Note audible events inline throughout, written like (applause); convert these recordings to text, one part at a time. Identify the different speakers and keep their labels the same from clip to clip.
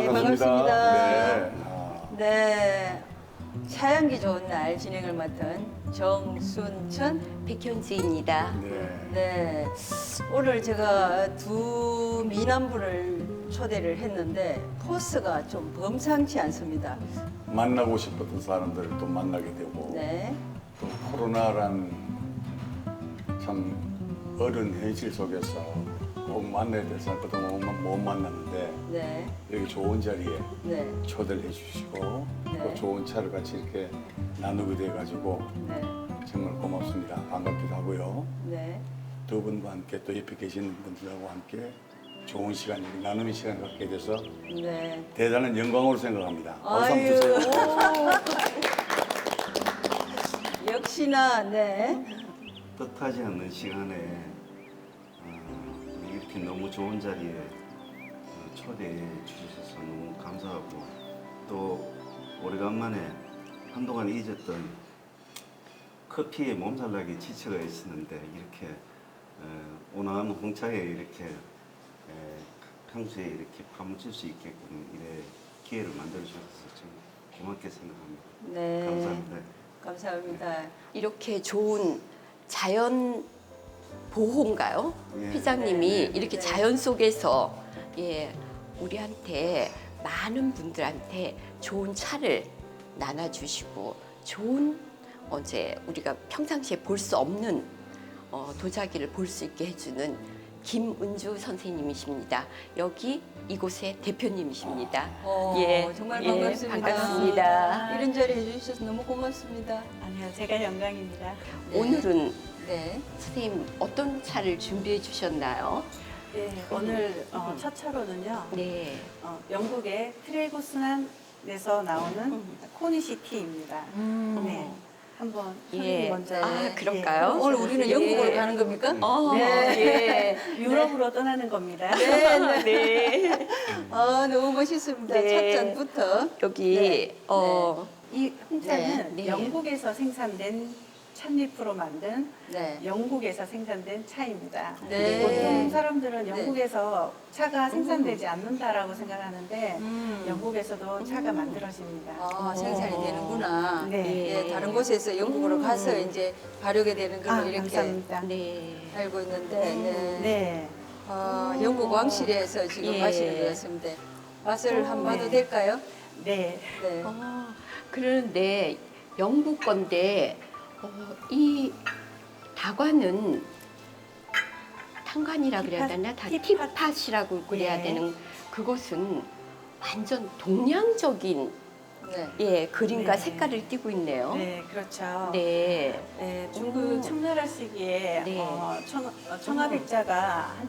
Speaker 1: 네, 반갑습니다. 네. 아,
Speaker 2: 네. 차양기 좋은 날 진행을 맡은 정순천.
Speaker 3: 백현지입니다.
Speaker 1: 네.
Speaker 2: 네. 오늘 제가 두 미남분을 초대를 했는데 포스가 좀 범상치 않습니다.
Speaker 1: 만나고 싶었던 사람들을 또 만나게 되고
Speaker 2: 네.
Speaker 1: 또 코로나란 참 어려운 현실 속에서 꼭 만나야 될 사람 그동안 못- 못 만났는데
Speaker 2: 네.
Speaker 1: 여기 좋은 자리에
Speaker 2: 네.
Speaker 1: 초대를 해주시고
Speaker 2: 네.
Speaker 1: 또 좋은 차를 같이 이렇게 나누게 돼가지고
Speaker 2: 네.
Speaker 1: 정말 고맙습니다. 반갑기도 하고요.
Speaker 2: 네.
Speaker 1: 두 분과 함께 또 옆에 계시는 분들하고 함께 좋은 시간, 이 나눔의 시간을 갖게 돼서
Speaker 2: 네.
Speaker 1: 대단한 영광으로 생각합니다. 한번
Speaker 2: 아유.
Speaker 1: 주세요.
Speaker 2: 역시나 네.
Speaker 4: 뜻하지 않는 시간에 어, 이렇게 너무 좋은 자리에 어, 초대해 주셔서 너무 감사하고 또 오래간만에 한동안 잊었던 커피에 몸살나게 지쳐가 있었는데 이렇게 어, 온화한 홍차에 이렇게 에, 평소에 이렇게 파묻힐 수 있게끔 이래 기회를 만들어 주셔서 참 고맙게 생각합니다.
Speaker 2: 네.
Speaker 4: 감사합니다.
Speaker 2: 감사합니다.
Speaker 3: 이렇게 좋은 자연 보호인가요?
Speaker 4: 예.
Speaker 3: 회장님이
Speaker 4: 네.
Speaker 3: 이렇게
Speaker 2: 네.
Speaker 3: 자연 속에서 예 우리한테 많은 분들한테 좋은 차를 나눠주시고 좋은 어제 우리가 평상시에 볼 수 없는 어, 도자기를 볼 수 있게 해주는 김은주 선생님이십니다. 여기 이곳의 대표님이십니다.
Speaker 2: 어,
Speaker 3: 예,
Speaker 2: 정말
Speaker 3: 예,
Speaker 2: 반갑습니다.
Speaker 3: 반갑습니다.
Speaker 2: 이런 자리 해주셔서 너무 고맙습니다.
Speaker 5: 아니요, 제가 영광입니다.
Speaker 2: 네.
Speaker 3: 오늘은
Speaker 2: 네.
Speaker 3: 선생님 어떤 차를 준비해 주셨나요?
Speaker 5: 네, 오늘 어, 첫 차로는요,
Speaker 3: 네.
Speaker 5: 어, 영국의 트레고스난에서 나오는 코니시티입니다. 네, 한번
Speaker 3: 예.
Speaker 5: 먼저.
Speaker 3: 아, 그럴까요?
Speaker 5: 예,
Speaker 2: 오늘 우리는
Speaker 5: 예.
Speaker 2: 영국으로 가는 겁니까?
Speaker 3: 어,
Speaker 2: 네.
Speaker 3: 예.
Speaker 5: 유럽으로 떠나는 겁니다.
Speaker 2: 네, 네. (laughs)
Speaker 3: 네.
Speaker 2: 아, 너무 멋있습니다.
Speaker 3: 네.
Speaker 2: 첫 잔부터.
Speaker 3: 여기
Speaker 2: 네.
Speaker 5: 어이 홍차는
Speaker 3: 네, 네.
Speaker 5: 영국에서 생산된 찻잎으로 만든
Speaker 2: 네.
Speaker 5: 영국에서 생산된 차입니다.
Speaker 2: 네.
Speaker 5: 보통 사람들은
Speaker 2: 네.
Speaker 5: 영국에서 차가 생산되지 않는다라고 생각하는데
Speaker 2: 음.
Speaker 5: 영국에서도 차가 만들어집니다.
Speaker 2: 아, 생산이 되는구나.
Speaker 5: 네.
Speaker 2: 예, 다른 곳에서 영국으로 가서 이제 발효게 되는 걸로
Speaker 5: 아,
Speaker 2: 이렇게
Speaker 5: 감사합니다.
Speaker 3: 네.
Speaker 2: 알고 있는데, 네.
Speaker 5: 네.
Speaker 2: 아, 영국 왕실에서 지금
Speaker 3: 예.
Speaker 2: 마시는 것 같습니다. 맛을 한 번 봐도
Speaker 5: 네.
Speaker 2: 될까요?
Speaker 5: 네.
Speaker 2: 네.
Speaker 3: 어, 그런데 영국 건데 어, 이 다과는 탄관이라 그래야 되나? 다
Speaker 5: 티팟.
Speaker 3: 티팟이라고 그래야
Speaker 5: 네.
Speaker 3: 되는 그것은 완전 동양적인
Speaker 2: 네.
Speaker 3: 예 그림과
Speaker 5: 네.
Speaker 3: 색깔을 띠고 있네요.
Speaker 5: 네, 그렇죠.
Speaker 3: 네.
Speaker 5: 네, 중국
Speaker 3: 오.
Speaker 5: 청나라 시기에
Speaker 3: 네.
Speaker 5: 어, 청, 어, 청아백자가 한-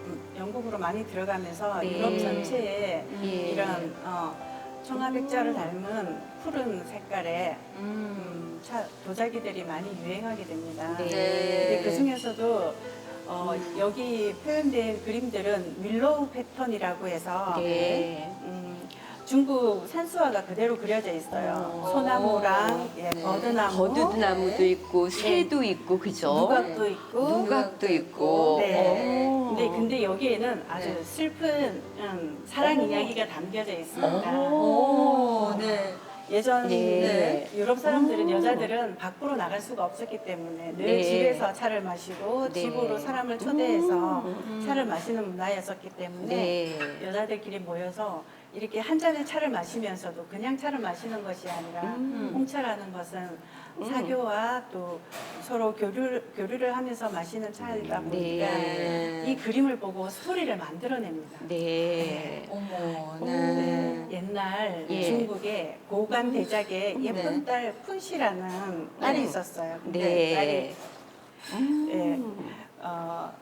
Speaker 5: 음, 영국으로 많이 들어가면서
Speaker 3: 네.
Speaker 5: 유럽 전체에
Speaker 3: 예.
Speaker 5: 이런 어, 청아백자를 닮은 푸른 색깔의
Speaker 2: 음.
Speaker 5: 음, 차, 도자기들이 많이 유행하게 됩니다.
Speaker 3: 네.
Speaker 5: 근데 그 중에서도 어, 여기 표현된 그림들은 윌로우 패턴이라고 해서
Speaker 3: 네.
Speaker 5: 음, 중국 산수화가 그대로 그려져 있어요.
Speaker 3: 어.
Speaker 5: 소나무랑 예,
Speaker 2: 네.
Speaker 5: 버드나무,
Speaker 3: 버드나무도
Speaker 2: 네.
Speaker 3: 있고 새도 있고 그죠?
Speaker 5: 누각도 있고.
Speaker 3: 누각도 있고.
Speaker 5: 네.
Speaker 3: 어.
Speaker 5: 근데 근데 여기에는 아주
Speaker 2: 네.
Speaker 5: 슬픈 음, 사랑
Speaker 3: 어.
Speaker 5: 이야기가 담겨져 있습니다.
Speaker 2: 오, 네.
Speaker 5: 예전
Speaker 3: 네.
Speaker 5: 유럽 사람들은
Speaker 3: 오.
Speaker 5: 여자들은 밖으로 나갈 수가 없었기 때문에 늘
Speaker 3: 네.
Speaker 5: 집에서 차를 마시고
Speaker 3: 네.
Speaker 5: 집으로 사람을 초대해서
Speaker 3: 음.
Speaker 5: 차를 마시는 문화였었기 때문에
Speaker 3: 네.
Speaker 5: 여자들끼리 모여서 이렇게 한 잔의 차를 마시면서도 그냥 차를 마시는 것이 아니라
Speaker 3: 음.
Speaker 5: 홍차라는 것은
Speaker 3: 음.
Speaker 5: 사교와 또 서로 교류, 교류를 하면서 마시는 차이다 보니까
Speaker 2: 네.
Speaker 5: 이 그림을 보고 스토리를 만들어냅니다.
Speaker 3: 네.
Speaker 2: 어머,
Speaker 5: 네,
Speaker 2: 네.
Speaker 5: 옛날
Speaker 3: 예.
Speaker 5: 중국의 고관 대작의 예쁜
Speaker 2: 네.
Speaker 5: 딸 푼씨라는 딸이
Speaker 2: 네.
Speaker 5: 있었어요. 근데
Speaker 3: 네.
Speaker 5: 딸이
Speaker 3: 음.
Speaker 5: 예. 어,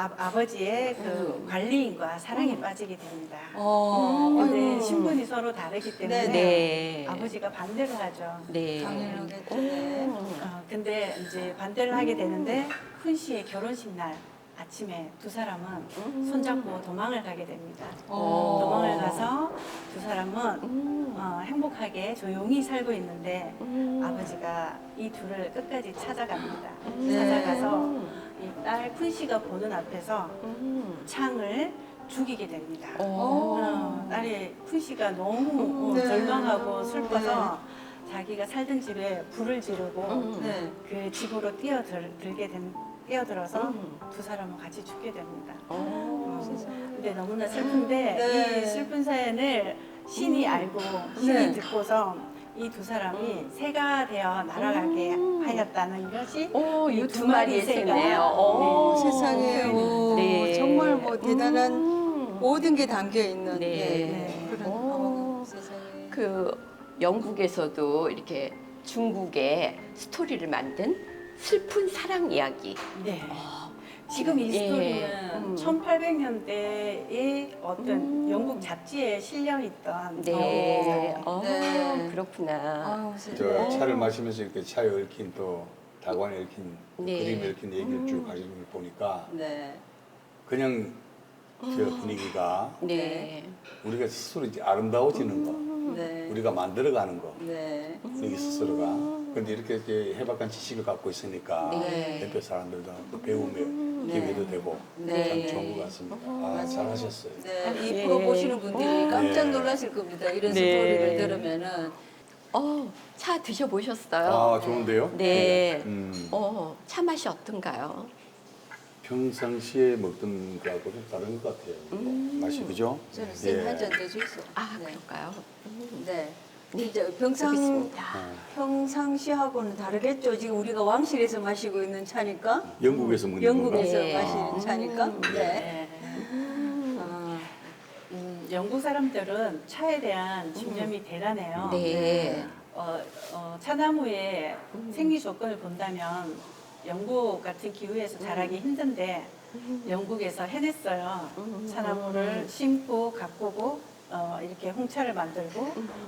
Speaker 5: 아, 아버지의 그 관리인과 사랑에 빠지게 됩니다.
Speaker 2: 어,
Speaker 5: 근데
Speaker 2: 아이고.
Speaker 5: 신분이 서로 다르기 때문에
Speaker 3: 네.
Speaker 5: 아버지가 반대를 하죠.
Speaker 3: 네.
Speaker 2: 당연하겠죠. 네.
Speaker 5: 어, 근데 이제 반대를 하게 되는데 큰 씨의 결혼식 날 아침에 두 사람은
Speaker 3: 음.
Speaker 5: 손잡고 도망을 가게 됩니다.
Speaker 2: 어.
Speaker 5: 도망을 가서 두 사람은
Speaker 3: 음.
Speaker 5: 어, 행복하게 조용히 살고 있는데
Speaker 3: 음.
Speaker 5: 아버지가 이 둘을 끝까지 찾아갑니다.
Speaker 3: 음.
Speaker 5: 찾아가서 이 딸큰 씨가 보는 앞에서
Speaker 3: 음.
Speaker 5: 창을 죽이게 됩니다.
Speaker 3: 어.
Speaker 5: 어, 딸이 씨가 너무 어,
Speaker 2: 네.
Speaker 5: 절망하고 슬퍼서 자기가 살던 집에 불을 지르고
Speaker 2: 음. 네.
Speaker 5: 그 집으로 뛰어들게 된 뛰어들어서
Speaker 2: 음.
Speaker 5: 두 사람은 같이 죽게 됩니다.
Speaker 2: 어,
Speaker 5: 근데 너무나 슬픈데
Speaker 2: 네.
Speaker 5: 이 슬픈 사연을 신이 알고 신이
Speaker 2: 네.
Speaker 5: 듣고서 이 두 사람이 새가 되어 날아가게 하였다는 것이
Speaker 3: 오, 이이두두
Speaker 5: 마리
Speaker 3: 마리의. 새네요.
Speaker 2: 어,
Speaker 3: 오,
Speaker 2: 세상에 오,
Speaker 3: 네.
Speaker 2: 정말 뭐 대단한
Speaker 3: 음.
Speaker 2: 모든 게 담겨 있는
Speaker 3: 네.
Speaker 2: 예, 그런
Speaker 3: 오.
Speaker 2: 어, 세상에
Speaker 3: 그 영국에서도 이렇게 중국의 스토리를 만든 슬픈 사랑 이야기.
Speaker 5: 네. 지금 이
Speaker 3: 예.
Speaker 5: 스토리는
Speaker 3: 음.
Speaker 5: 1800년대의 어떤
Speaker 3: 음.
Speaker 5: 영국 잡지에 실려 있던
Speaker 3: 네.
Speaker 5: 어,
Speaker 3: 어,
Speaker 2: 네.
Speaker 3: 그렇구나.
Speaker 2: 아유,
Speaker 1: 저. 차를 마시면서 이렇게 차에 얽힌 또 다관에 얽힌
Speaker 3: 네.
Speaker 1: 그림에 얽힌 얘기를 쭉
Speaker 3: 음.
Speaker 1: 가지고 있는 걸 보니까
Speaker 2: 네.
Speaker 1: 그냥 저 분위기가
Speaker 3: 네.
Speaker 1: 우리가 스스로 이제 아름다워지는 거,
Speaker 2: 네.
Speaker 1: 우리가 만들어가는 거,
Speaker 2: 네.
Speaker 1: 우리 스스로가. 근데 이렇게 이제 해박한 지식을 갖고 있으니까
Speaker 3: 네.
Speaker 1: 옆에 사람들도 또 배움의
Speaker 2: 네.
Speaker 1: 기회도 되고
Speaker 2: 네.
Speaker 1: 참 좋은 것 같습니다. 아,
Speaker 2: 맞아요.
Speaker 1: 잘하셨어요.
Speaker 2: 네, 이
Speaker 3: 예.
Speaker 2: 프로 보시는 분들이 깜짝
Speaker 1: 네.
Speaker 2: 놀라실 겁니다. 이런
Speaker 3: 네.
Speaker 2: 스토리를 들으면은
Speaker 3: 어, 차 드셔 보셨어요?
Speaker 1: 아, 좋은데요?
Speaker 3: 네.
Speaker 1: 음,
Speaker 3: 어, 차 맛이 어떤가요?
Speaker 1: 평상시에 먹던 거하고 좀 다른 것 같아요.
Speaker 3: 음.
Speaker 1: 맛이 그죠?
Speaker 2: 저는
Speaker 1: 예.
Speaker 2: 쌤한잔 더 주세요.
Speaker 3: 아,
Speaker 2: 네.
Speaker 3: 그럴까요? 음.
Speaker 2: 네.
Speaker 3: 네.
Speaker 2: 이제 평상.
Speaker 1: 아,
Speaker 2: 평상시하고는 다르겠죠. 지금 우리가 왕실에서 마시고 있는 차니까.
Speaker 1: 영국에서 먹는
Speaker 2: 영국에서
Speaker 3: 네.
Speaker 2: 마시는
Speaker 1: 건가?
Speaker 2: 차니까.
Speaker 3: 음.
Speaker 2: 네.
Speaker 5: 네.
Speaker 3: 음.
Speaker 2: 아,
Speaker 5: 음, 영국 사람들은 차에 대한 집념이 대단해요.
Speaker 3: 네.
Speaker 5: 어, 어, 차나무의 생리 조건을 본다면 영국 같은 기후에서 자라기 힘든데 영국에서 해냈어요.
Speaker 3: 음.
Speaker 5: 차나무를 심고 가꾸고 어, 이렇게 홍차를 만들고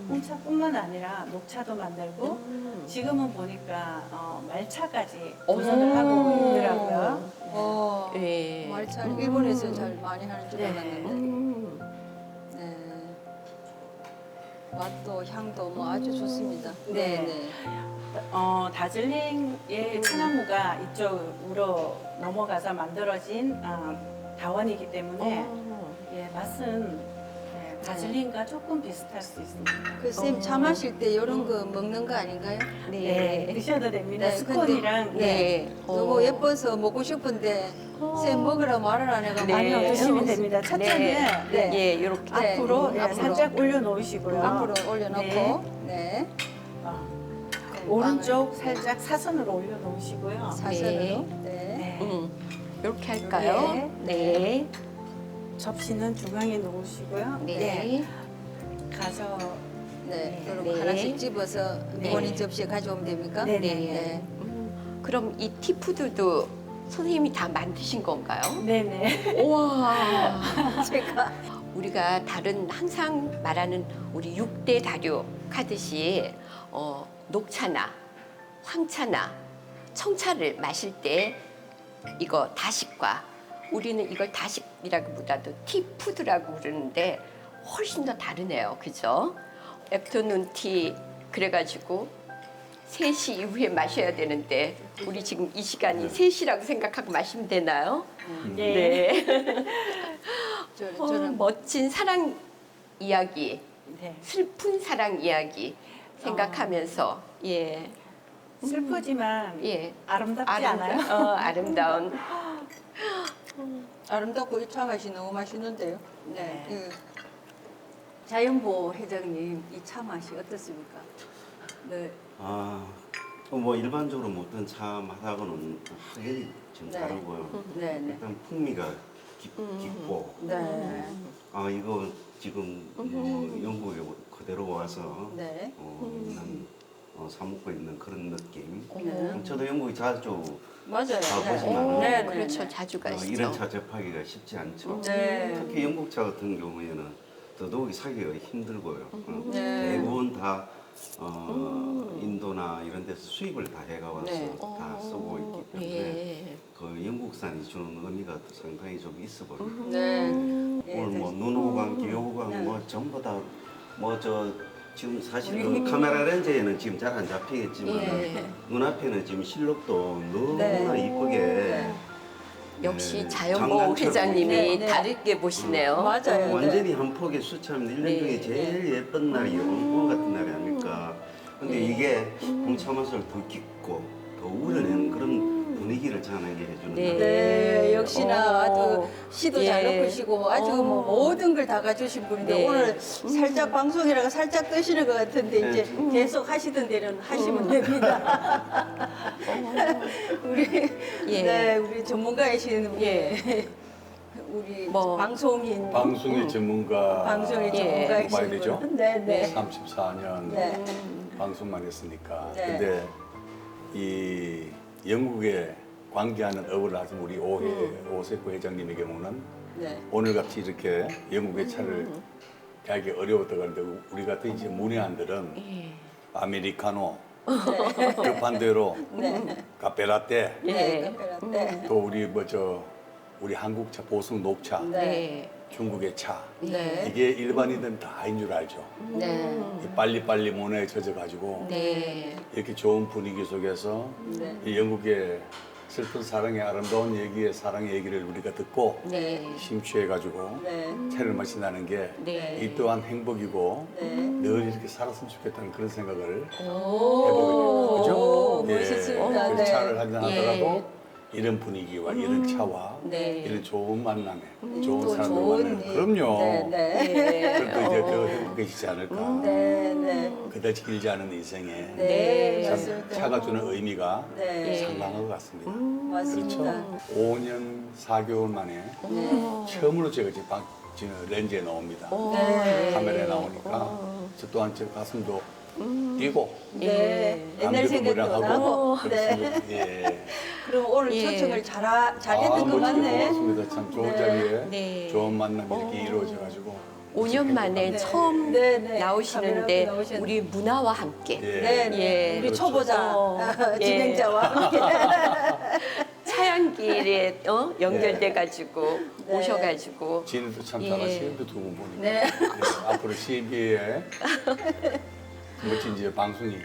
Speaker 5: 홍차뿐만 아니라 녹차도 만들고
Speaker 3: 음.
Speaker 5: 지금은 보니까 어, 말차까지
Speaker 3: 오.
Speaker 5: 도전을 하고 있더라고요.
Speaker 2: 어,
Speaker 3: 네.
Speaker 2: 말차
Speaker 3: 음.
Speaker 2: 일본에서 잘 많이 하는 줄
Speaker 5: 네.
Speaker 2: 알았는데.
Speaker 3: 음.
Speaker 2: 네. 맛도 향도 뭐 아주 좋습니다.
Speaker 5: 네.
Speaker 2: 네, 네.
Speaker 5: 어, 다즐링의 차나무가 이쪽으로 넘어가서 만들어진 어, 다원이기 때문에
Speaker 3: 어.
Speaker 5: 예, 맛은 네, 다즐링과 조금 비슷할 수 있습니다.
Speaker 2: 그 쌤 차 마실 때 이런 거 먹는 거 아닌가요?
Speaker 5: 네,
Speaker 3: 네.
Speaker 5: 드셔도 됩니다.
Speaker 2: 네,
Speaker 5: 스콘이랑 네.
Speaker 3: 네.
Speaker 2: 너무
Speaker 3: 어.
Speaker 2: 예뻐서 먹고 싶은데
Speaker 3: 어.
Speaker 2: 쌤 먹으라 말을 안 해가
Speaker 3: 네.
Speaker 2: 많이
Speaker 5: 아니요, 드시면 됩니다. 첫째는
Speaker 3: 네.
Speaker 5: 네.
Speaker 3: 예, 이렇게.
Speaker 2: 네.
Speaker 5: 앞으로,
Speaker 2: 음,
Speaker 5: 예,
Speaker 2: 앞으로.
Speaker 5: 살짝 올려놓으시고요.
Speaker 2: 앞으로 올려놓고 네.
Speaker 5: 어,
Speaker 2: 네,
Speaker 5: 오른쪽 살짝 사선으로 올려놓으시고요.
Speaker 2: 사선으로 네.
Speaker 5: 네.
Speaker 3: 음. 이렇게 할까요? 네.
Speaker 5: 접시는 중앙에 놓으시고요.
Speaker 3: 네.
Speaker 5: 가서
Speaker 2: 네.
Speaker 5: 네.
Speaker 2: 그리고
Speaker 3: 네.
Speaker 2: 하나씩 집어서
Speaker 3: 네.
Speaker 2: 본인 접시에 가져오면 됩니까?
Speaker 5: 네,
Speaker 3: 네.
Speaker 2: 네.
Speaker 3: 음, 그럼 이 티푸드도 선생님이 다 만드신 건가요?
Speaker 5: 네네.
Speaker 3: 우와. (laughs)
Speaker 2: 제가
Speaker 3: 우리가 다른 항상 말하는 우리 육대 다류 하듯이 어, 녹차나 황차나 청차를 마실 때 이거 다식과 우리는 이걸 다식이라기보다도 티푸드라고 그러는데 훨씬 더 다르네요. 그죠? 애프터눈 티 그래가지고 3시 이후에 마셔야 되는데 우리 지금 이 시간이 3시라고 생각하고 마시면 되나요?
Speaker 5: 네.
Speaker 3: 네. (laughs)
Speaker 2: 저,
Speaker 3: 어,
Speaker 2: 저는
Speaker 3: 멋진 사랑 이야기,
Speaker 5: 네.
Speaker 3: 슬픈 사랑 이야기 생각하면서 예,
Speaker 5: 슬프지만
Speaker 3: 예,
Speaker 5: 아름답지 않아요?
Speaker 3: 어, 아름다운 (laughs)
Speaker 2: 아름답고 이 차 맛이 너무 맛있는데요.
Speaker 5: 네.
Speaker 2: 그 자연보 회장님 이 차 맛이 어떻습니까? 네.
Speaker 4: 아, 어, 뭐 일반적으로 먹던 차 맛하고는 확연히 좀
Speaker 2: 네.
Speaker 4: 다르고요.
Speaker 2: 네, 네.
Speaker 4: 일단 풍미가 깊,
Speaker 3: 음.
Speaker 4: 깊고
Speaker 2: 네.
Speaker 4: 아 이거 지금 뭐 영국에 그대로 와서
Speaker 2: 네.
Speaker 4: 어, 있는 어, 사 먹고 있는 그런 느낌.
Speaker 2: 네.
Speaker 4: 저도 영국에 자주
Speaker 2: 맞아요.
Speaker 4: 가보시면은
Speaker 2: 네, 네,
Speaker 3: 그렇죠
Speaker 2: 네.
Speaker 3: 자주
Speaker 4: 어,
Speaker 3: 가시죠.
Speaker 4: 이런 차 접하기가 쉽지 않죠.
Speaker 2: 네.
Speaker 4: 특히 영국 차 같은 경우에는 더더욱 사기가 힘들고요. 어,
Speaker 2: 네.
Speaker 4: 대부분 다 어, 인도나 이런 데서 수입을 다 해가 와서
Speaker 2: 네.
Speaker 4: 다 쓰고 있기 때문에
Speaker 3: 예.
Speaker 4: 그 영국산이 주는 의미가 또 상당히 좀 있어 보여요.
Speaker 2: 네.
Speaker 3: 음.
Speaker 2: 예,
Speaker 4: 오늘 뭐
Speaker 2: 네.
Speaker 4: 눈호강, 기호강
Speaker 2: 네.
Speaker 4: 뭐 전부 다 뭐 저 지금 사실 그 카메라 렌즈에는 지금 잘 안 잡히겠지만
Speaker 3: 예.
Speaker 4: 눈앞에는 지금 실록도 너무나
Speaker 2: 네.
Speaker 4: 이쁘게
Speaker 2: 네.
Speaker 3: 역시
Speaker 4: 네,
Speaker 3: 자연보호
Speaker 4: 장난처럼.
Speaker 3: 회장님이
Speaker 2: 네, 네.
Speaker 3: 다르게 보시네요.
Speaker 2: 맞아요. 네.
Speaker 4: 완전히 한 폭의 수차입니다. 일년
Speaker 3: 네,
Speaker 4: 중에 제일 예쁜 날이 오늘 같은 날이 아닐까. 근데
Speaker 3: 네.
Speaker 4: 이게 홍차 맛을 더 깊고 더 우려낸 그런 분위기를 전하게 해주는
Speaker 3: 네.
Speaker 4: 날.
Speaker 2: 네, 역시나
Speaker 3: 어.
Speaker 2: 아주 시도 잘
Speaker 3: 예.
Speaker 2: 넣으시고 아주
Speaker 3: 어.
Speaker 2: 뭐 모든 걸다 갖추신 분인데
Speaker 3: 네.
Speaker 2: 오늘 살짝 방송이라가 살짝 뜨시는 것 같은데
Speaker 4: 네.
Speaker 2: 이제 계속 하시던 대로는 하시면 됩니다. (laughs) 우리
Speaker 3: 예.
Speaker 2: 네 우리 전문가이신 우리
Speaker 3: 예. (laughs)
Speaker 2: 우리
Speaker 3: 뭐.
Speaker 2: 방송인
Speaker 1: 방송의 전문가
Speaker 2: 방송의
Speaker 3: 예.
Speaker 2: 전문가이신
Speaker 1: 봐야 되죠?
Speaker 2: 분. 네, 네.
Speaker 1: 34년
Speaker 2: 네.
Speaker 1: 방송만 했으니까.
Speaker 2: 네.
Speaker 1: 근데 이 영국에 관계하는 업을 하신 우리 오해
Speaker 2: 음.
Speaker 1: 오세코 회장님의 경우는
Speaker 2: 네.
Speaker 1: 오늘 같이 이렇게 영국의 차를
Speaker 2: 음.
Speaker 1: 가기 어려웠다 그러는데 우리 같은 이제 문외한들은
Speaker 3: 예.
Speaker 1: 아메리카노 (laughs) 그 반대로
Speaker 2: 네.
Speaker 1: 카페라떼
Speaker 3: 예.
Speaker 2: 네. 네.
Speaker 1: 또 우리 뭐 저 우리 한국차 보성 녹차
Speaker 2: 네.
Speaker 3: 네.
Speaker 1: 중국의 차
Speaker 2: 네.
Speaker 1: 이게 일반인들은 다인 줄 알죠.
Speaker 2: 네.
Speaker 1: 이 빨리빨리 문화에 젖어가지고
Speaker 3: 네.
Speaker 1: 이렇게 좋은 분위기 속에서
Speaker 2: 네.
Speaker 1: 이 영국의 슬픈 사랑의 아름다운 얘기의 사랑의 얘기를 우리가 듣고
Speaker 3: 네.
Speaker 1: 심취해가지고
Speaker 2: 네.
Speaker 1: 차를 마신다는 게 이
Speaker 3: 네.
Speaker 1: 또한 행복이고
Speaker 2: 네.
Speaker 1: 늘 이렇게 살았으면 좋겠다는 그런 생각을
Speaker 2: 오,
Speaker 1: 그죠?
Speaker 2: 오, 멋있습니다.
Speaker 1: 그
Speaker 2: 네.
Speaker 1: 차를 한잔 하더라도
Speaker 3: 예.
Speaker 1: 이런 분위기와 이런 차와
Speaker 3: 네.
Speaker 1: 이런 좋은 만남에
Speaker 2: 또
Speaker 1: 좋은 사람들
Speaker 2: 좋은
Speaker 1: 만나면
Speaker 2: 일.
Speaker 1: 그럼요.
Speaker 2: 네, 네.
Speaker 3: 네.
Speaker 1: 그래도 이제
Speaker 3: 어.
Speaker 1: 그 행복해지지 않을까.
Speaker 2: 네, 네.
Speaker 1: 그다지 길지 않은 인생에
Speaker 2: 네,
Speaker 3: 네.
Speaker 1: 참
Speaker 2: 맞습니다.
Speaker 1: 차가 주는 의미가
Speaker 2: 네,
Speaker 1: 상당한 것 같습니다.
Speaker 2: 맞습니다.
Speaker 1: 그렇죠. 5년 4개월 만에
Speaker 2: 네.
Speaker 1: 처음으로 제가 지금 방, 지금 렌즈에 나옵니다.
Speaker 3: 어,
Speaker 2: 네.
Speaker 1: 카메라에 나오니까 저 또한 제 가슴도 뛰고
Speaker 2: 네, 옛날
Speaker 1: 남들도
Speaker 2: 생각도 나고. 네.
Speaker 1: 그렇습니다. 예.
Speaker 2: 그럼 오늘
Speaker 3: 예.
Speaker 2: 초청을 잘, 잘했던
Speaker 1: 아,
Speaker 2: 것
Speaker 1: 멋지게
Speaker 2: 같네.
Speaker 1: 고맙습니다. 참 좋은
Speaker 2: 네.
Speaker 1: 자리에
Speaker 3: 네.
Speaker 1: 좋은 만남이 이렇게
Speaker 3: 어.
Speaker 1: 이루어져가지고
Speaker 3: 5년 만에
Speaker 2: 네.
Speaker 3: 처음
Speaker 2: 네, 네.
Speaker 3: 나오시는데
Speaker 2: 카메라 앞에 나오셨는데.
Speaker 3: 우리 문화와 함께
Speaker 1: 예.
Speaker 2: 네, 네.
Speaker 3: 예.
Speaker 2: 우리
Speaker 1: 그렇죠.
Speaker 2: 초보자
Speaker 3: 어, (laughs) 예.
Speaker 2: 진행자와 함께. (laughs)
Speaker 3: 차양길에 어? 연결돼 가지고
Speaker 2: 네.
Speaker 3: 오셔가지고
Speaker 1: 진도 참
Speaker 3: 예.
Speaker 1: 잘하시는데 두분 보니까
Speaker 2: 네.
Speaker 1: 예, 앞으로 CB의 (laughs) 멋진 이제 방송이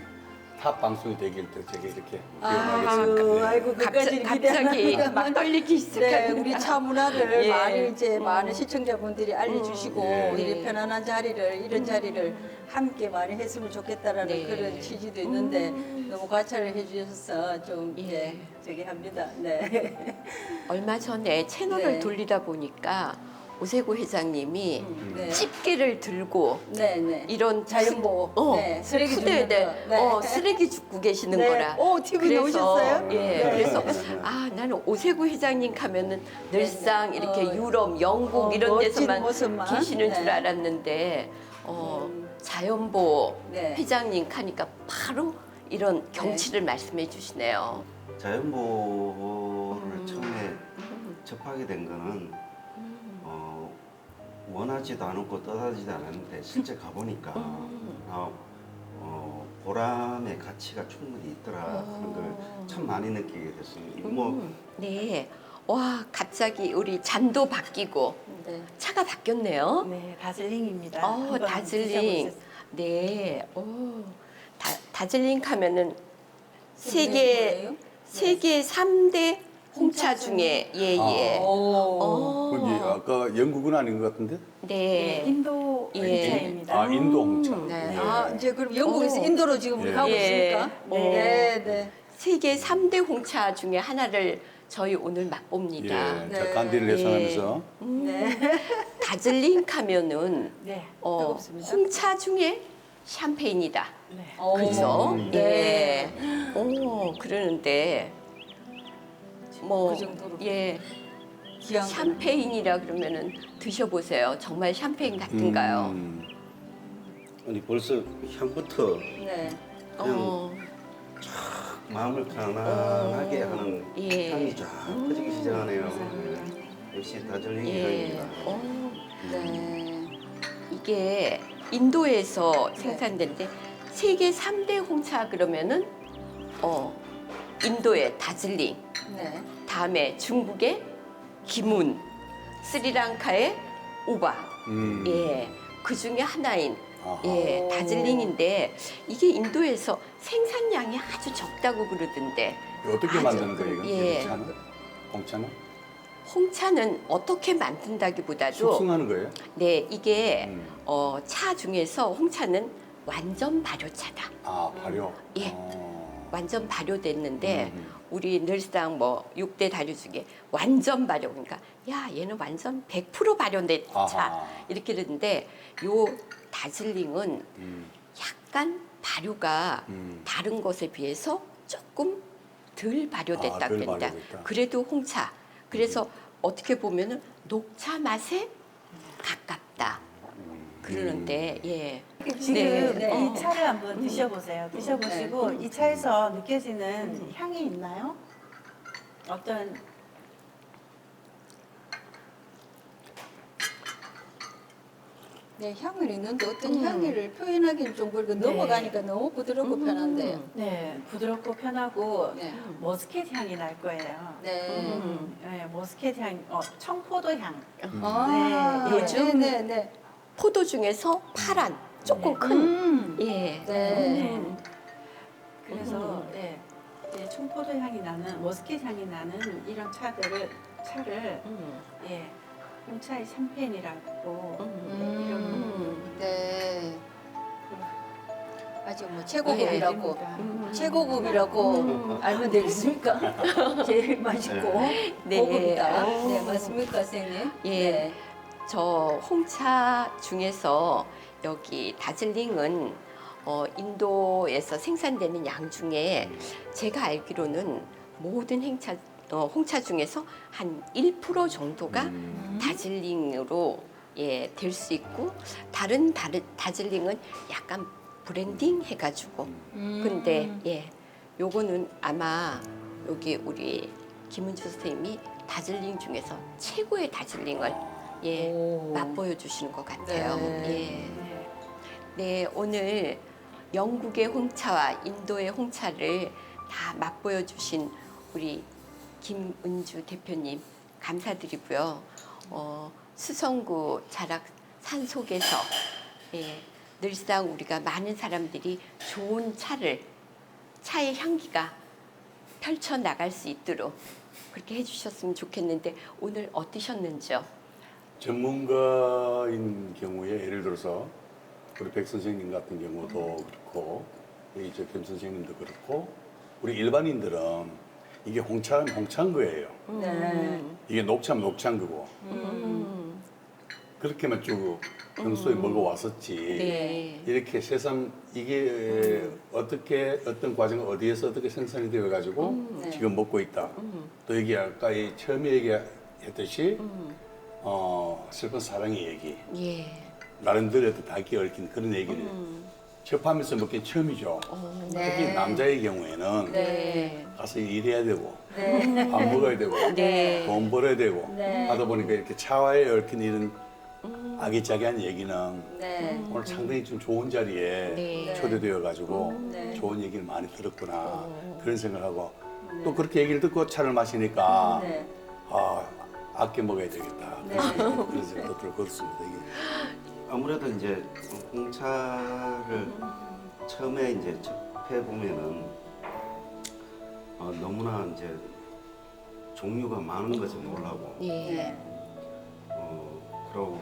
Speaker 1: 탑 방송이 되길 또 제가 이렇게
Speaker 2: 아유,
Speaker 1: 기원하겠습니다.
Speaker 2: 아이고,
Speaker 3: 갑자,
Speaker 2: 그까지
Speaker 3: 갑자기 (laughs) 막 떨리기
Speaker 2: 네,
Speaker 3: 시작합니다.
Speaker 2: 우리 차 문화를
Speaker 3: 예.
Speaker 2: 많이 이제 많은 시청자분들이 알려주시고
Speaker 1: 예.
Speaker 2: 이리
Speaker 3: 네.
Speaker 2: 편안한 자리를 이런 자리를 함께 많이 했으면 좋겠다라는
Speaker 3: 네.
Speaker 2: 그런 취지도 있는데 너무 과찬을 해주셔서 좀
Speaker 3: 예.
Speaker 2: 예. 저기 합니다. 네.
Speaker 3: 얼마 전에 채널을
Speaker 2: 네.
Speaker 3: 돌리다 보니까 오세고 회장님이
Speaker 2: 네.
Speaker 3: 집게를 들고
Speaker 2: 네, 네.
Speaker 3: 이런
Speaker 2: 자연보호.
Speaker 3: 어,
Speaker 2: 네, 쓰레기
Speaker 3: 푸대에
Speaker 2: 줍는 거. 네.
Speaker 3: 어, 쓰레기 줍고 계시는
Speaker 2: 네.
Speaker 3: 거라.
Speaker 2: 오, TV 나오셨어요?
Speaker 3: 예,
Speaker 2: 네.
Speaker 3: 그래서 아 나는 오세구 회장님 가면은 늘상
Speaker 2: 네.
Speaker 3: 이렇게
Speaker 2: 어,
Speaker 3: 유럽, 영국
Speaker 2: 어,
Speaker 3: 이런
Speaker 2: 멋진
Speaker 3: 데서만
Speaker 2: 모습만.
Speaker 3: 계시는
Speaker 2: 네.
Speaker 3: 줄 알았는데 어,
Speaker 2: 음.
Speaker 3: 자연보호
Speaker 2: 네.
Speaker 3: 회장님 하니까 바로 이런 경치를 말씀해 주시네요.
Speaker 4: 자연보호를
Speaker 3: 음.
Speaker 4: 처음에 접하게 된 거는 어, 원하지도 않았고 떠나지도 않았는데 실제 가보니까
Speaker 3: 음.
Speaker 4: 아, 어, 보람의 가치가 충분히 있더라 하는 걸 참 많이 느끼게 됐습니다. 뭐
Speaker 3: 음, 네. 와 갑자기 우리 잔도 바뀌고
Speaker 2: 네.
Speaker 3: 차가 바뀌었네요.
Speaker 5: 네, 다즐링입니다.
Speaker 3: 어,
Speaker 5: 한번
Speaker 3: 다즐링. 네. 오, 다, 다즐링 하면은
Speaker 2: 이게
Speaker 3: 세계? 세계 삼대 홍차 중에 예예.
Speaker 1: 아.
Speaker 2: 오.
Speaker 1: 거기 아까 영국은 아닌 것 같은데?
Speaker 5: 네,
Speaker 3: 네.
Speaker 5: 인도
Speaker 3: 예.
Speaker 5: 차입니다.
Speaker 1: 아 인도 홍차.
Speaker 2: 네.
Speaker 1: 예.
Speaker 2: 아, 이제 그럼 영국에서
Speaker 3: 오.
Speaker 2: 인도로 지금 우리
Speaker 1: 예.
Speaker 2: 가고
Speaker 3: 예.
Speaker 2: 있습니까?
Speaker 3: 네.
Speaker 2: 네, 네.
Speaker 3: 세계 삼대 홍차 중에 하나를 저희 오늘 맛봅니다.
Speaker 1: 예.
Speaker 2: 네.
Speaker 1: 자 간디를 예상하면서
Speaker 3: 음,
Speaker 2: 네.
Speaker 3: 다즐링 하면은
Speaker 5: 네,
Speaker 3: 어,
Speaker 2: 뜨겁습니다.
Speaker 3: 홍차 중에 샴페인이다.
Speaker 5: 네.
Speaker 2: 오.
Speaker 3: 그죠?
Speaker 1: 음.
Speaker 3: 예. 오, 그러는데 뭐
Speaker 2: 그 정도로
Speaker 3: 예.
Speaker 2: 귀한
Speaker 3: 샴페인이라 그러면은 드셔보세요. 정말 샴페인 같은가요?
Speaker 1: 음,
Speaker 4: 아니 벌써 향부터
Speaker 2: 네.
Speaker 3: 어,
Speaker 4: 마음을 편안하게 하는
Speaker 3: 예.
Speaker 4: 향이 쫙 퍼지기 시작하네요. 네. 역시 다즐링
Speaker 3: 예.
Speaker 4: 향입니다.
Speaker 3: 어,
Speaker 2: 네.
Speaker 3: 이게 인도에서 생산된데 세계 삼대 홍차 그러면은 어, 인도의 다즐링,
Speaker 2: 네.
Speaker 3: 다음에 중국의 기문, 스리랑카의 오바,
Speaker 1: 음.
Speaker 3: 예, 그 중에 하나인
Speaker 1: 아하.
Speaker 3: 예,
Speaker 2: 오.
Speaker 3: 다즐링인데 이게 인도에서 생산량이 아주 적다고 그러던데
Speaker 1: 어떻게
Speaker 3: 아주
Speaker 1: 만드는
Speaker 3: 그-
Speaker 1: 거예요?
Speaker 3: 예.
Speaker 1: 차는? 홍차는?
Speaker 3: 홍차는 어떻게 만든다기보다도
Speaker 1: 숙성하는 거예요?
Speaker 3: 네 이게
Speaker 1: 음.
Speaker 3: 어, 차 중에서 홍차는 완전 발효차다.
Speaker 1: 아 발효.
Speaker 3: 예.
Speaker 1: 어.
Speaker 3: 완전 발효됐는데
Speaker 1: 음.
Speaker 3: 우리 늘상 뭐 6대 발효 중에 완전 발효 그러니까 야 얘는 완전 100% 발효된 차
Speaker 1: 아하.
Speaker 3: 이렇게 되는데 요 다즐링은
Speaker 1: 음.
Speaker 3: 약간 발효가
Speaker 1: 음.
Speaker 3: 다른 것에 비해서 조금 덜 발효됐다
Speaker 1: 아, 덜
Speaker 3: 그랬다.
Speaker 1: 발효됐다.
Speaker 3: 그래도 홍차. 그래서 어떻게 보면은 녹차 맛에 가깝다. 그러는데 예.
Speaker 5: 지금
Speaker 3: 네, 네.
Speaker 5: 이 차를 한번 드셔보세요. 드셔보시고 이 차에서 느껴지는 향이 있나요? 어떤
Speaker 2: 네, 향은 있는데 어떤
Speaker 3: 음.
Speaker 2: 향기를 표현하기는 좀 그렇고
Speaker 5: 네.
Speaker 2: 넘어가니까 너무 부드럽고
Speaker 3: 음.
Speaker 2: 편한데요.
Speaker 5: 네 부드럽고 편하고
Speaker 2: 네.
Speaker 5: 머스켓 향이 날 거예요.
Speaker 2: 네.
Speaker 5: 음, 네, 머스켓 향, 어, 청포도 향.
Speaker 2: 아,
Speaker 5: 네,
Speaker 3: 요즘
Speaker 2: 네, 네, 네.
Speaker 3: 포도 중에서 파란 조금
Speaker 5: 네.
Speaker 3: 큰
Speaker 2: 음.
Speaker 3: 예.
Speaker 2: 네.
Speaker 5: 네. 그래서
Speaker 3: 음.
Speaker 5: 네, 이제 청포도 향이 나는 머스켓 향이 나는 이런 차들을 차를
Speaker 3: 음.
Speaker 5: 예 홍차의 샴페인이라고
Speaker 3: 음.
Speaker 2: 음. 네. 아직 뭐 최고급이라고
Speaker 5: 네,
Speaker 3: 음.
Speaker 2: 최고급이라고
Speaker 3: 음.
Speaker 2: 알면 되겠습니까? (laughs) 제일 맛있고
Speaker 3: 네.
Speaker 2: 고급이다.
Speaker 3: 어.
Speaker 2: 네, 맞습니까, 선생님?
Speaker 3: 예.
Speaker 2: 네.
Speaker 3: 저 홍차 중에서 여기 다즐링은 어, 인도에서 생산되는 양 중에 제가 알기로는 모든 행차, 어, 홍차 중에서 한 1% 정도가
Speaker 1: 음.
Speaker 3: 다즐링으로 예, 될 수 있고 다른 다른 다즐링은 약간 브랜딩 해가지고
Speaker 2: 음.
Speaker 3: 근데 예, 요거는 아마 여기 우리 김은주 선생님이 다즐링 중에서 최고의 다즐링을 예
Speaker 2: 오.
Speaker 3: 맛보여 주시는 것 같아요.
Speaker 2: 네.
Speaker 3: 예.
Speaker 5: 네.
Speaker 3: 네, 오늘 영국의 홍차와 인도의 홍차를 다 맛보여 주신 우리 김은주 대표님 감사드리고요. 어, 수성구 자락 산 속에서 예, 늘상 우리가 많은 사람들이 좋은 차를 차의 향기가 펼쳐 나갈 수 있도록 그렇게 해주셨으면 좋겠는데 오늘 어떠셨는지요?
Speaker 1: 전문가인 경우에 예를 들어서 우리 백 선생님 같은 경우도 그렇고 여기 저김 선생님도 그렇고 우리 일반인들은 이게 홍차는 홍차인 거예요.
Speaker 2: 네.
Speaker 1: 이게 녹차면 녹차인 거고
Speaker 3: 음.
Speaker 1: 그렇게만 쭉 평소에 먹어왔었지.
Speaker 3: 네.
Speaker 1: 이렇게 세상 이게 어떻게 어떤 과정 어디에서 어떻게 생산이 되어 가지고
Speaker 2: 네.
Speaker 1: 지금 먹고 있다.
Speaker 3: 음.
Speaker 1: 또 여기 아까 이 처음에 얘기했듯이
Speaker 3: 음.
Speaker 1: 어, 슬픈 사랑의 얘기
Speaker 3: 예.
Speaker 1: 나름대로 또 닿기 얽힌 그런 얘기를
Speaker 3: 음.
Speaker 1: 접하면서 먹긴 처음이죠.
Speaker 3: 어.
Speaker 2: 네.
Speaker 1: 특히 남자의 경우에는
Speaker 3: 네.
Speaker 1: 가서 일해야 되고
Speaker 2: 네.
Speaker 1: 밥 먹어야 되고 (laughs)
Speaker 3: 네.
Speaker 1: 돈 벌어야 되고
Speaker 2: 네.
Speaker 1: 하다 보니까 이렇게 차와에 얽힌 이런
Speaker 3: 음.
Speaker 1: 아기자기한 얘기는
Speaker 2: 네.
Speaker 1: 오늘 상당히 좀 좋은 자리에
Speaker 3: 네.
Speaker 1: 초대되어 가지고
Speaker 2: 네.
Speaker 1: 좋은 얘기를 많이 들었구나
Speaker 3: 어.
Speaker 1: 그런 생각을 하고 또 그렇게 얘기를 듣고 차를 마시니까
Speaker 2: 네.
Speaker 1: 아 아껴 먹어야 되겠다
Speaker 2: 네.
Speaker 1: 그런 생각도 들고 그렇습니다 이게.
Speaker 4: 아무래도 이제 홍차를 처음에 이제 접해 보면은 어, 너무나 이제 종류가 많은 것을 놀라고
Speaker 3: 예.
Speaker 2: 네.
Speaker 4: 어, 그러고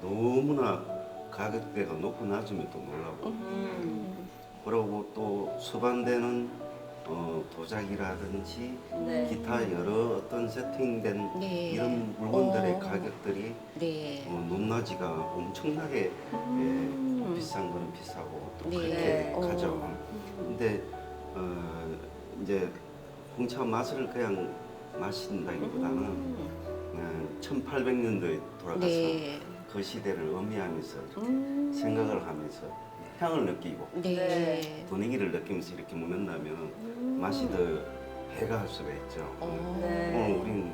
Speaker 4: 또 너무나 가격대가 높고 낮으면 또 놀라고
Speaker 2: 음.
Speaker 4: 그러고 또 수반되는 어, 도자기라든지
Speaker 2: 네.
Speaker 4: 기타 여러 어떤 세팅된
Speaker 3: 네.
Speaker 4: 이런 물건들의
Speaker 3: 어.
Speaker 4: 가격들이
Speaker 3: 네.
Speaker 4: 어, 높낮이가 엄청나게
Speaker 3: 음.
Speaker 4: 예, 비싼 거는 비싸고 또
Speaker 3: 네.
Speaker 4: 그렇게
Speaker 3: 어.
Speaker 4: 가죠. 근데 어, 이제 홍차 맛을 그냥 마신다기보다는 어, 1800년도에 돌아가서
Speaker 3: 네.
Speaker 4: 그 시대를 의미하면서
Speaker 3: 음.
Speaker 4: 생각을 하면서 향을 느끼고
Speaker 3: 네.
Speaker 4: 분위기를 느끼면서 이렇게 먹는다면
Speaker 3: 음.
Speaker 4: 맛이 더 해가 할 수가 있죠.
Speaker 3: 어.
Speaker 2: 네.
Speaker 4: 오늘 우리는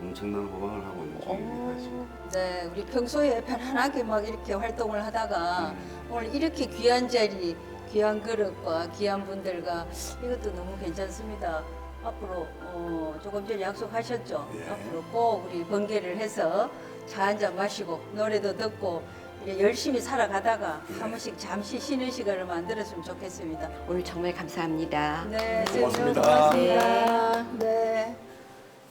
Speaker 4: 엄청난 호강을 하고 있는 중입니다. 지금.
Speaker 2: 네, 우리 평소에 편안하게 막 이렇게 활동을 하다가 오늘 이렇게 귀한 자리, 귀한 그릇과 귀한 분들과 이것도 너무 괜찮습니다. 앞으로 어, 조금 전에 약속하셨죠?
Speaker 1: 예.
Speaker 2: 앞으로 꼭 우리 번개를 해서 차 한잔 마시고 노래도 듣고 열심히 살아가다가 한 번씩 잠시 쉬는 시간을 만들었으면 좋겠습니다.
Speaker 3: 오늘 정말 감사합니다.
Speaker 2: 네, 선생님
Speaker 1: 고맙습니다.
Speaker 2: 고맙습니다. 네. 네.